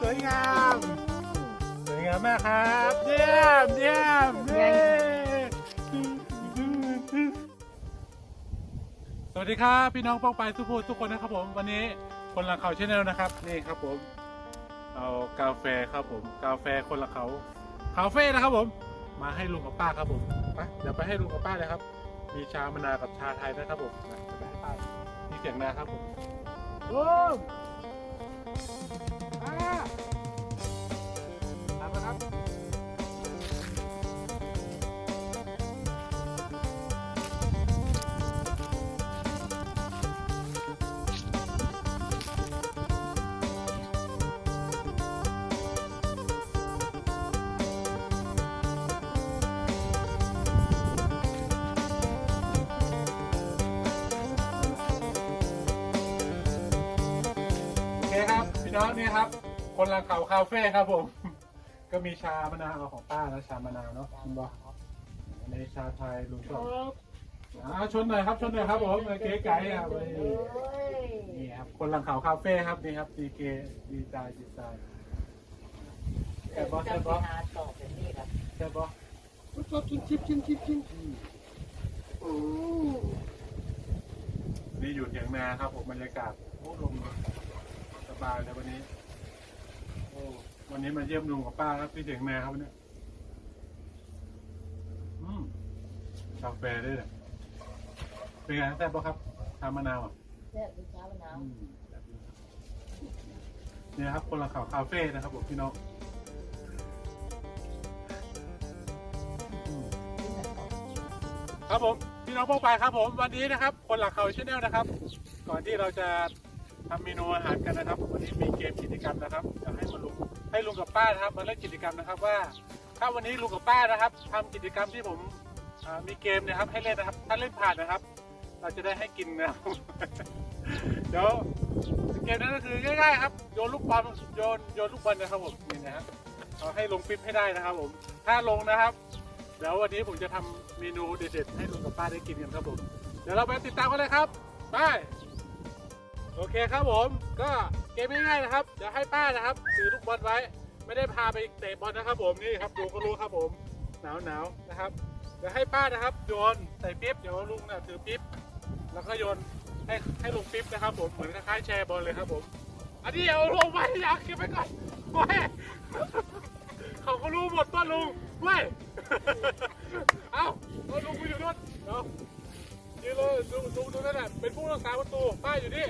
สวยงาม สวยงามมากครับ เยี่ยมเยี่ยมเย้สวัสดีครับพี่น้องป้องไปทุกผู้ทุกคนนะครับผม วันนี้คนละเขาเชแนลนะครับ นี่ครับผม เอากาแฟครับผม กาแฟคนละเขาคาเฟ่นะครับผม มาให้ลุงกับป้าครับผมไปเดี๋ยวไปให้ลุงกับป้าเลยครับ มีชามะนาวกับชาไทยนะครับผมไปให้ป้ามีเสียงนาครับผมลุงป้ ทำนะครับโอเคครับ พี่น้องนี่ครับ คนละเขาคาเฟ่ครับผม ก็มีชามะนาวของป้าแล้วชามะนาวเนาะคุณบอกในชาไทยลุงชอบอ่าชนหน่อยครับชนหน่อยครับผมเก๋ไก่ครับนี่ครับคนละเขาคาเฟ่ครับนี่ครับดีเกดีใจดีใจแซ่บบอสแซ่บบอสต่อแบบนี้ครับแซ่บบอสชอบกินชิปชิมชิมชิมนี่อยู่เถียงนาครับผมบรรยากาศโอ้ลมสบายเลยวันนี้โอ้ วันนี้มาเยี่ยมลุงกับป้าครับที่เถียงนาครับวันนี้อืมกาแฟด้วยเนี่ยเป็นไงแซ่บปะครับทามะนาวอะแซ่บเป็นเช้ามะนาวอืมแบบนี้เนี่ยครับคนละข่าวคาเฟ่นะครับผมพี่น้องอืมครับผมพี่น้องพวกไปครับผมวันนี้นะครับ คนหลักเขาชแนลนะครับ ก่อนที่เราจะ ทำเมนูอาหารกันนะครับ วันนี้มีเกมกิจกรรมนะครับจะให้มาลุงให้ลุงกับป้านะครับมาเล่นกิจกรรมนะครับว่า ถ้าวันนี้ลุงกับป้านะครับทำกิจกรรมที่ผมมีเกมนะครับ ให้เล่นนะครับ ถ้าเล่นผ่านนะครับ เราจะได้ให้กินนะครับเดี๋ยวเกมนั้นก็คือง่ายๆครับโยนลูกบอลโยนโยนลูกบอลนะครับผมนี่นะครับเอาให้ลงปิ๊บให้ได้นะครับผม ถ้าลงนะครับเดี๋ยววันนี้ผมจะทำเมนูเด็ดๆให้ลุงกับป้าได้กินกันครับผม เดี๋ยวเราไปติดตามกันเลยครับ ไป โอเคครับผม ก็เกมง่ายๆนะครับ เดี๋ยวให้ป้านะครับถือลูกบอลไว้ ไม่ได้พาไปเตะบอลนะครับ ผมนี่ครับดูก็รู้ครับผมหนาวหนาวๆนะครับ เดี๋ยวให้ป้านะครับโยนใส่ปิ๊บเดี๋ยวลุงน่ะถือปิ๊บแล้วก็โยนให้ให้ลุงปิ๊บนะครับ ผมเหมือนคล้ายๆแชร์บอลเลยครับ ผม อันนี้เอาลงไปอยากเก็บไปก่อนไว้เขาก็รู้หมดว่าลุงเว้ยเอาเอาลุงไปอยู่นู่นเอายืนเลยลุงลุงตรงนั้นแหละเป็นผู้รักษาประตูป้าอยู่นี่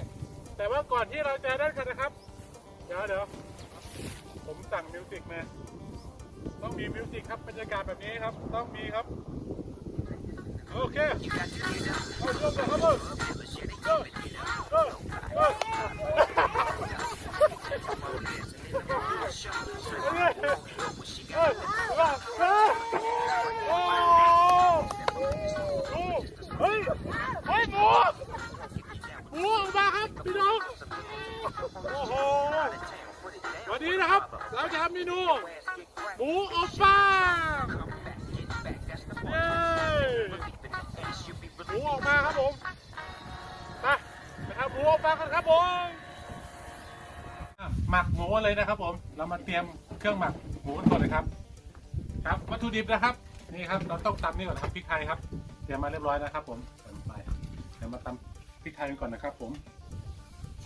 แต่ว่าก่อนที่เราจะได้กันนะครับ เดี๋ยวเดี๋ยวผมสั่งมิวสิกมาต้องมีมิวสิกครับบรรยากาศแบบนี้ครับ ต้องมีครับ โอเคเอาเริ่มเลยครับผมเออเออเออเออเออโอ้ดูเฮ้ยเฮ้ยหมูหมูออกมาครับพี่น้อง โอ้โห วันนี้นะครับ เราจะทำเมนู หมูอบฟางเย้หมูออกมาครับผมไปไปทำหมูอบฟางกันครับผมหมักหมูเลยนะครับผม เรามาเตรียมเครื่องหมักหมูกันก่อนเลยครับ ครับวัตถุดิบนะครับนี่ครับเราต้องตำนี่ก่อนครับพริกไทยครับเตรียมมาเรียบร้อยแล้วครับ ผมใส่ไปเดี๋ยวมาตำพริกไทยกันก่อนนะครับ ผม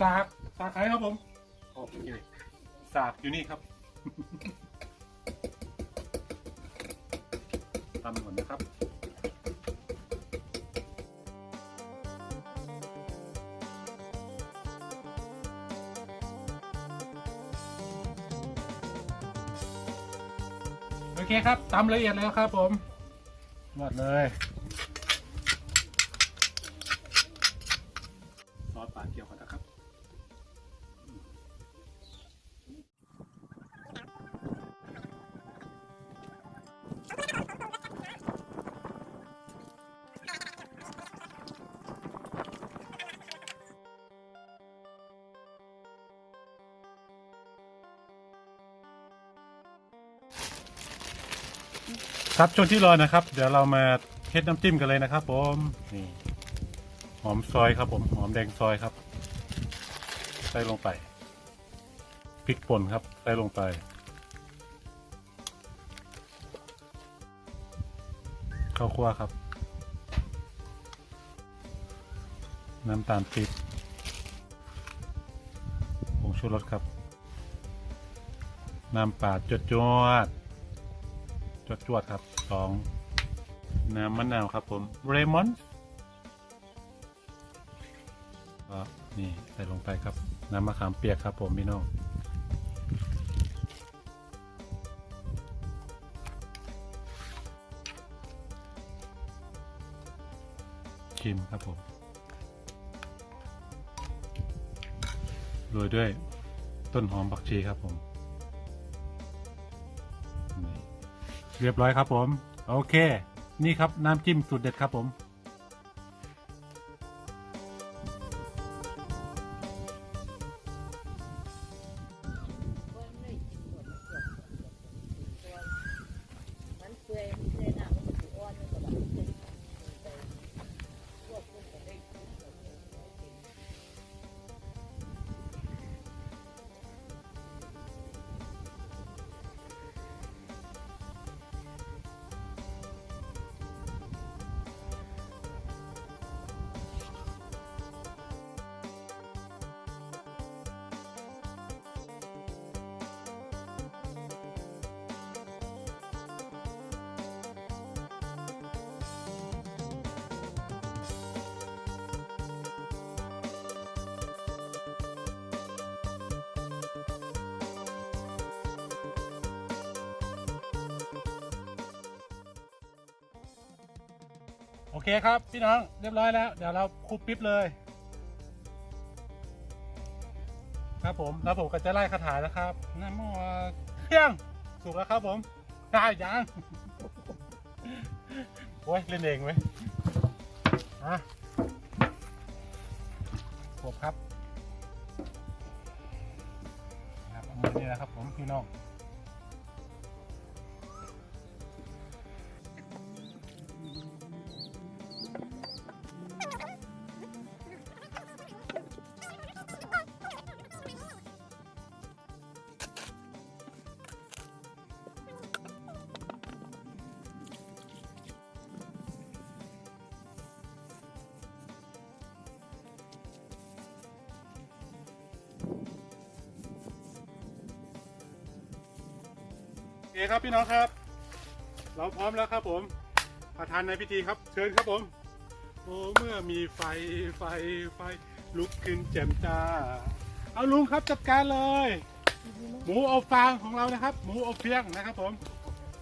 สากสากไข่ครับผมโอเคสากอยู่นี่ครับ ตำก่อนนะครับโอเคครับตำละเอียดแล้วครับผมหมดเลย ครับช่วงที่รอนะครับ เดี๋ยวเรามาเฮ็ดน้ำจิ้มกันเลยนะครับผมนี่หอมซอยครับผมหอมแดงซอยครับใส่ลงไปพริกป่นครับใส่ลงไป ข้าวคั่วครับ น้ำตาลปี๊บผงชูรสครับ น้ำปลาจวดจวด จวดจวดครับสองน้ำมะนาวครับผมเรมอนก็นี่ใส่ลงไปครับ น้ำมะขามเปียกครับผมพี่น้องชิมครับผมโรยด้วยต้นหอมผักชีครับผม เรียบร้อยครับผม โอเค นี่ครับน้ำจิ้มสูตรเด็ดครับผม โอเคครับพี่น้องเรียบร้อยแล้ว เดี๋ยวเราคลุกปิ๊บเลย ครับผมแล้วผมก็จะไล่คาถาแล้วครับน้ำมอเที่ยงสุกแล้วครับผมได้ยังโอ้ยเล่นเองไหมอะขวบครับครับมือนี่นะครับผมพี่น้อง เคครับพี่น้องครับ เราพร้อมแล้วครับผมประธานในพิธีครับ เชิญครับผม โอ้เมื่อมีไฟไฟไฟลุกขึ้นแจ่มจ้า เอาลุงครับจัดการเลย หมูอบฟางของเรานะครับ หมูอบเพียงนะครับ ผม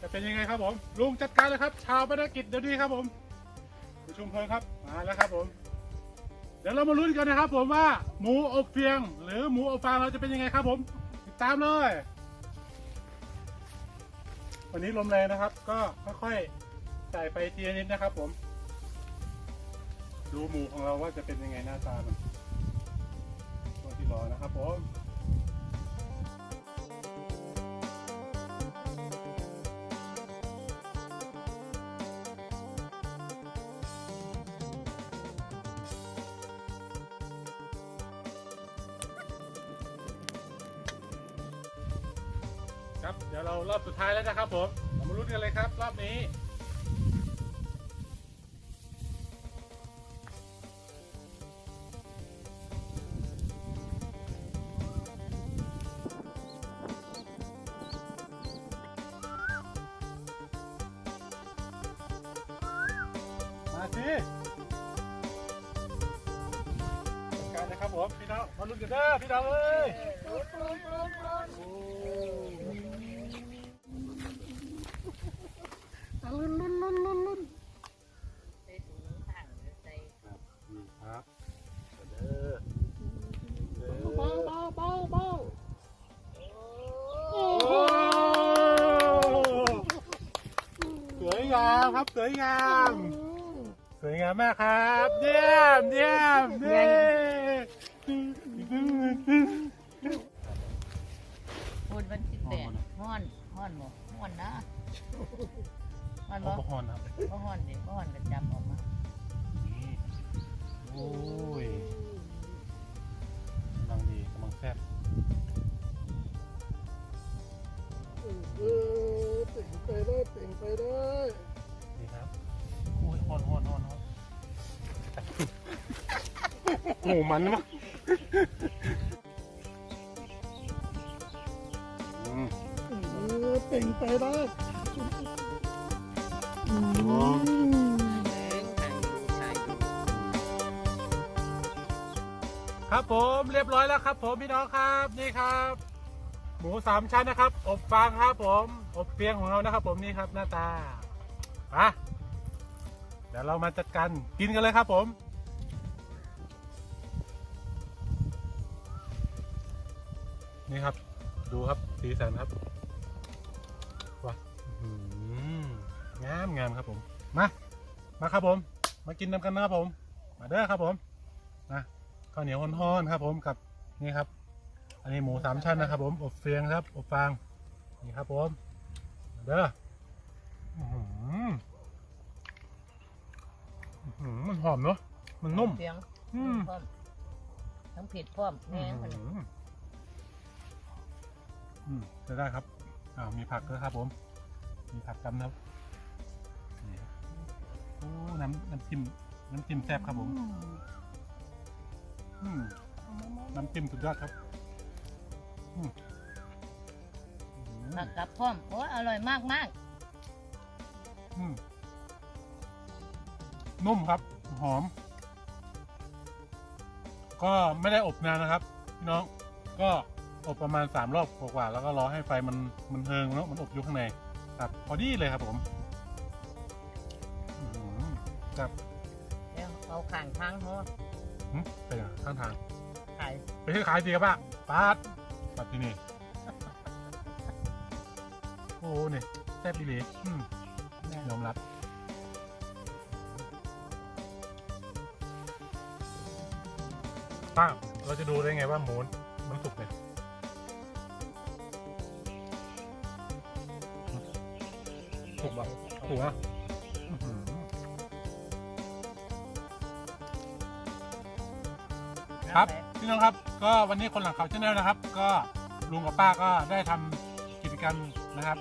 จะเป็นยังไงครับผม ลุงจัดการเลยครับ ชาวภารกิจเดี๋ยวนี้ครับผมประชุมเพลิงครับมาแล้วครับผม เดี๋ยวเรามาลุ้นกันนะครับ ผมว่าหมูอบเพียง หรือหมูอบฟางเราจะเป็นยังไงครับ ผมติดตามเลย วันนี้ลมแรงนะครับ ก็ค่อยๆใส่ไปทีละนิดนะครับผม ดูหมูของเราว่าจะเป็นยังไงหน้าตามันตัวที่รอนะครับผม ครับ เดี๋ยวเรารอบสุดท้ายแล้วนะครับผมเรามาลุ้นกันเลยครับ รอบนี้มาสิจัดการนะครับผมพี่น้องมาลุ้นกันเด้อพี่น้องเอ้ย นลุ้นลุ้นลุ้นลุ้นใส่ถุงห่างหรือใส่ครับนี่ครับเด้อเด้อเบาเบาเบาเบาโอ้สวยงามครับสวยงามสวยงามมากครับ เยี่ยมเยี่ยมเยี่ยมพูดวันที่แปดห้อนห้อนบ่ห้อนนะ ห้อนโอ้บ่โหฮอนครับ บ่ห้อนดิบ่ห้อนก็จับออกมานี่โอ้ยกำลังดีกำลังแซ่บเออเป่งไปได้เป่งไปได้นี่ครับอุ้ยฮอนฮอนฮอนฮอนโอ้มันมากอืมเออเป่งไปได้ ครับผมเรียบร้อยแล้วครับ ผมพี่น้องครับนี่ครับ หมูสามชั้นนะครับ อบฟางครับผม อบเปียงของเรานะครับ ผมนี่ครับหน้าตาอะเดี๋ยวเรามาจัดการกินกันเลยครับผมนี่ครับ ดูครับสีสันครับว้า งามงามครับผม มา มาครับผม มากินน้ำกันนะครับผม มาเด้อครับผมนะข้าวเหนียวฮ้อนๆครับ ผมกับนี่ครับ อันนี้หมูสามชั้นนะครับ ผมอบเฟียงครับอบฟางนี่ครับผมมาเด้ออื้อหืออื้อหือมันหอมเนาะมันนุ่มเสียงอืมพร้อมทั้งผิดพร้อมอืแม่มันมอืมจะได้ครับอ่ามีผักด้วยครับผม มีผักกำนะครับนี่ครับ โอ้น้ำน้ำจิ้มน้ำจิ้มแซ่บครับผมอืมน้ำจิ้มสุดยอดครับอืมอืมผักกับพร้อมโอ้ยอร่อยมากมากอืมนุ่มครับ หอม ก็ไม่ได้อบนานนะครับพี่น้องก็อบประมาณสามรอบกว่าๆแล้วก็รอให้ไฟมันมันเทิงเนาะมันอบอยู่ข้างในครับ พอดีเลยครับผมอืม ครับๆแล้วเอาข่างทางหัวหึไปไหนข้างทางขายไปที่ขายดีครับป้าปาดปัดที่นี่ โอ้โหนี่แซ่บดีเลยอืมยอมรับป้าเราจะดูได้ไงว่าหมูมันสุกเนี่ยสุกแบบสุกอะอื้อหือ ครับพี่น้องครับก็วันนี้คนหลังเขาชาแนลนะครับ ก็ลุงกับป้าก็ได้ทำกิจกรรมนะครับ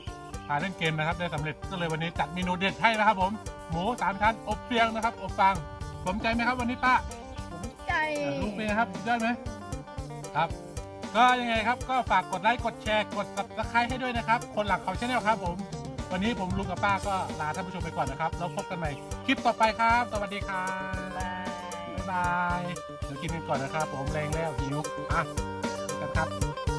พาเล่นเกมนะครับได้สำเร็จก็เลยวันนี้จัดเมนูเด็ดให้นะครับ ผมหมูสามชั้นอบเปียงนะครับอบฟางสมใจไหมครับวันนี้ป้าสนใจอะลูกเป็นไงครับสุดยอดไหมครับ ก็ยังไงครับก็ฝากกดไลค์กดแชร์กด subscribe ให้ด้วยนะครับ คนหลักเขาชาแนลครับ ผม วันนี้ผมลุงกับป้าก็ลาท่านผู้ชมไปก่อนนะครับแล้วพบกันใหม่คลิปต่อไปครับ สวัสดีครับบายบ๊าย บาย เดี๋ยวกินกันก่อนนะครับ ผมแรงแล้วหิวอะกันครับ